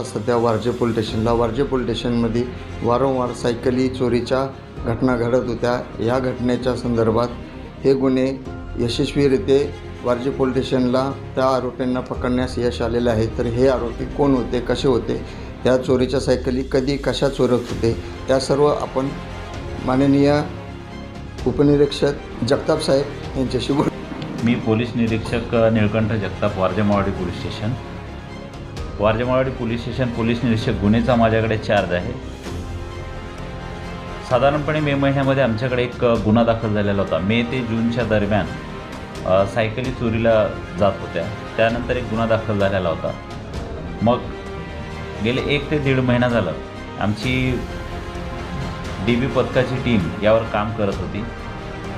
आता सध्या वारजे पोलीस स्टेशनला. वारजे पोलीस स्टेशनमध्ये वारंवार सायकली चोरीच्या घटना घडत होत्या. या घटनेच्या संदर्भात हे गुन्हे यशस्वीरित्या वारजे पोलीस स्टेशनला त्या आरोपींना पकडण्यास यश आलेले आहे. तर हे आरोपी कोण होते कसे होते या चोरीच्या सायकली कधी कशा चोरत होते त्या सर्व आपण माननीय उपनिरीक्षक जगताप साहेब यांच्याशी बोल. मी पोलीस निरीक्षक Nilkanth Jagtap Warje Malwadi police station. Warje Malwadi police station police निरीक्षक गुन्हेचा माझ्याकडे चार्ज आहे. साधारणपणे मे महिन्यामध्ये आमच्याकडे एक गुन्हा दाखल झालेला होता. मे ते जूनच्या दरम्यान सायकली चोरीला जात होत्या. त्यानंतर एक गुन्हा दाखल झालेला होता. मग गेले एक ते दीड महिना झालं. आमची डी बी पथकाची टीम यावर काम करत होती.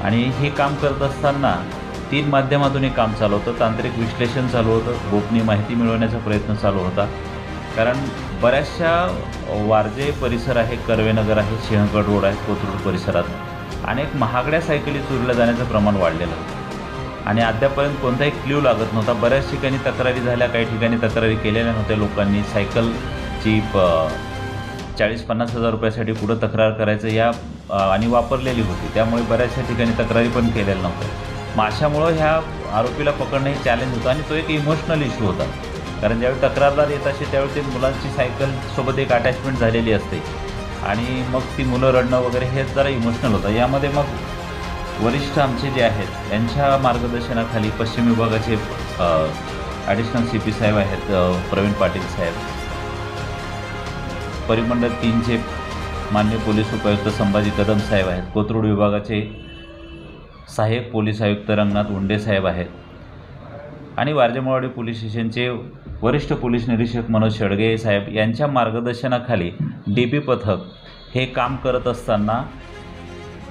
आणि हे काम करत असताना तीन माध्यमातून हे काम चालू होतं. तांत्रिक विश्लेषण चालू होतं. गोपनीय माहिती मिळवण्याचा प्रयत्न चालू होता. कारण बऱ्याचशा वारजे परिसर आहे. कर्वेनगर आहे सिंहगड रोड आहे कोथरूड परिसरात. अनेक महागड्या सायकली चोरीला जाण्याचं प्रमाण वाढलेलं होतं. आणि अद्यापर्यंत कोणताही क्ल्यू लागत नव्हता. बऱ्याच ठिकाणी तक्रारी झाल्या. काही ठिकाणी तक्रारी केलेल्या नव्हत्या लोकांनी. सायकलची प चाळीस पन्नास हजार रुपयासाठी पुढं तक्रार करायचं या आणि वापरलेली होती. त्यामुळे बऱ्याचशा ठिकाणी तक्रारी पण केलेल्या नव्हत्या. माशामुळं ह्या आरोपीला पकडणं हे चॅलेंज होतं आणि तो एक इमोशनल इश्यू होता. कारण ज्यावेळी तक्रारदार येत असे त्यावेळी ते मुलांची सायकलसोबत एक अटॅचमेंट झालेली असते. आणि मग ती मुलं रडणं वगैरे हे जरा इमोशनल होतं. यामध्ये मग वरिष्ठ आमचे जे आहेत यांच्या मार्गदर्शनाखाली पश्चिम विभागाचे ॲडिशनल सी पी साहेब आहेत प्रवीण पाटील साहेब. परिमंडळ तीनचे मान्य पोलीस उपायुक्त संभाजी कदम साहेब आहेत. कोथरूड विभागाचे सहाय्यक पोलीस आयुक्त रंगनाथ उंडे साहेब आहेत. आणि वारजेमवाडी पोलीस स्टेशनचे वरिष्ठ पोलीस निरीक्षक मनोज शेडगे साहेब यांच्या मार्गदर्शनाखाली डी पी पथक हे काम करत असताना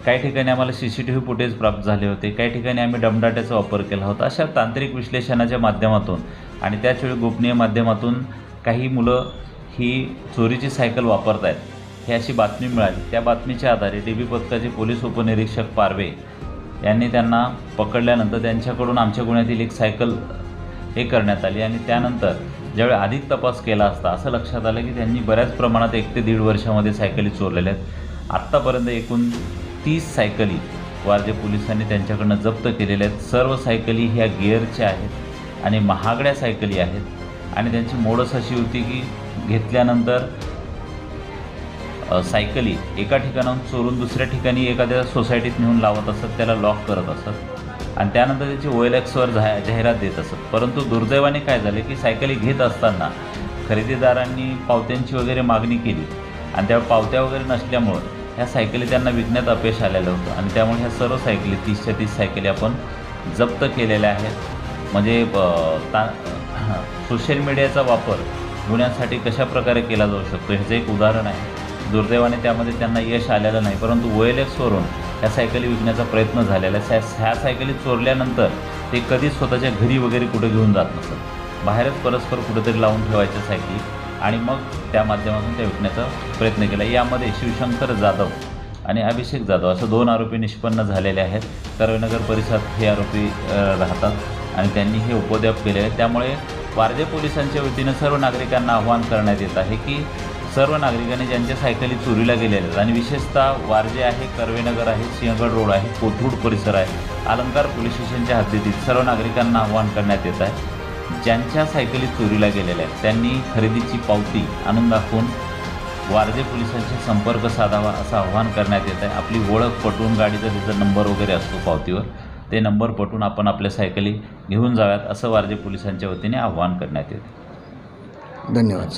काही ठिकाणी आम्हाला C C T V footage प्राप्त झाले होते. काही ठिकाणी आम्ही डमडाट्याचा वापर केला होता. अशा तांत्रिक विश्लेषणाच्या माध्यमातून आणि त्याचवेळी गोपनीय माध्यमातून काही मुलं ही चोरीची सायकल वापरत आहेत ही अशी बातमी मिळाली. त्या बातमीच्या आधारे डी बी पथकाचे पोलीस उपनिरीक्षक पारवे यांनी त्यांना पकडल्यानंतर त्यांच्याकडून आमच्या गुन्ह्यातील एक सायकल हे करण्यात आली आणि त्यानंतर ज्यावेळी अधिक तपास केला असता असं लक्षात आलं की त्यांनी बऱ्याच प्रमाणात एक ते दीड वर्षामध्ये सायकली चोरलेल्या आहेत. आत्तापर्यंत एकूण तीस सायकली वारजे पोलिसांनी त्यांच्याकडनं जप्त केलेल्या आहेत. सर्व सायकली ह्या गिअरच्या आहेत आणि महागड्या सायकली आहेत. आणि त्यांची मोडस अशी होती की घेतल्यानंतर सायकली एका ठिकाणाहून चोरून दुसऱ्या ठिकाणी एखाद्या सोसायटीत नेऊन लावत असत त्याला लॉक करत असत. आणि त्यानंतर त्याची ओएल एक्सवर जाह जाहिरात देत असत. परंतु दुर्दैवाने काय झाले की सायकली घेत असताना खरेदीदारांनी पावत्यांची वगैरे मागणी केली. आणि त्या पावत्या वगैरे नसल्यामुळं ह्या सायकली त्यांना विकण्यात अपयश आलेलं होतं. आणि त्यामुळे ह्या सर्व सायकली तीसच्या तीस सायकली आपण जप्त केलेल्या आहेत. म्हणजे ता सोशल मीडियाचा वापर गुन्ह्यांसाठी कशा प्रकारे केला जाऊ शकतो ह्याचं एक उदाहरण आहे. दुर्दैवाने त्यामध्ये त्यांना यश आलेलं नाही. परंतु ओ एल एक्सवरून ह्या सायकली विकण्याचा प्रयत्न झालेला आहे. ह्या ह्या सायकली चोरल्यानंतर ते कधीच स्वतःच्या घरी वगैरे कुठे घेऊन जात नसत बाहेरच परस्पर कुठेतरी लावून ठेवायच्या सायकली आणि मग त्या माध्यमातून त्या विकण्याचा प्रयत्न केला. यामध्ये शिवशंकर जाधव आणि अभिषेक जाधव असं दोन आरोपी निष्पन्न झालेले आहेत. कर्वेनगर परिसरात हे आरोपी राहतात आणि त्यांनी हे उपद्व्याप केले आहे त्यामुळे वारजे पोलिसांच्या वतीनं सर्व नागरिकांना आवाहन करण्यात येत आहे की सर्व नागरिकांनी ज्यांच्या सायकली चोरीला गेलेल्या आहेत आणि विशेषतः वारजे आहे कर्वेनगर आहे सिंहगड रोड आहे कोथरूड परिसर आहे अलंकार पोलीस स्टेशनच्या हद्दीतील सर्व नागरिकांना आव्हान करण्यात येत आहे. ज्यांच्या सायकली चोरीला गेलेल्या आहेत त्यांनी खरेदीची पावती आणून दाखवून वारजे पोलिसांशी संपर्क साधावा असं आव्हान करण्यात येत आहे. आपली ओळख पटवून गाडीचा तिचा नंबर वगैरे असतो पावतीवर ते नंबर पटवून आपण आपल्या सायकली घेऊन जाव्यात असं वारजे पोलिसांच्या वतीने आव्हान करण्यात येते धन्यवाद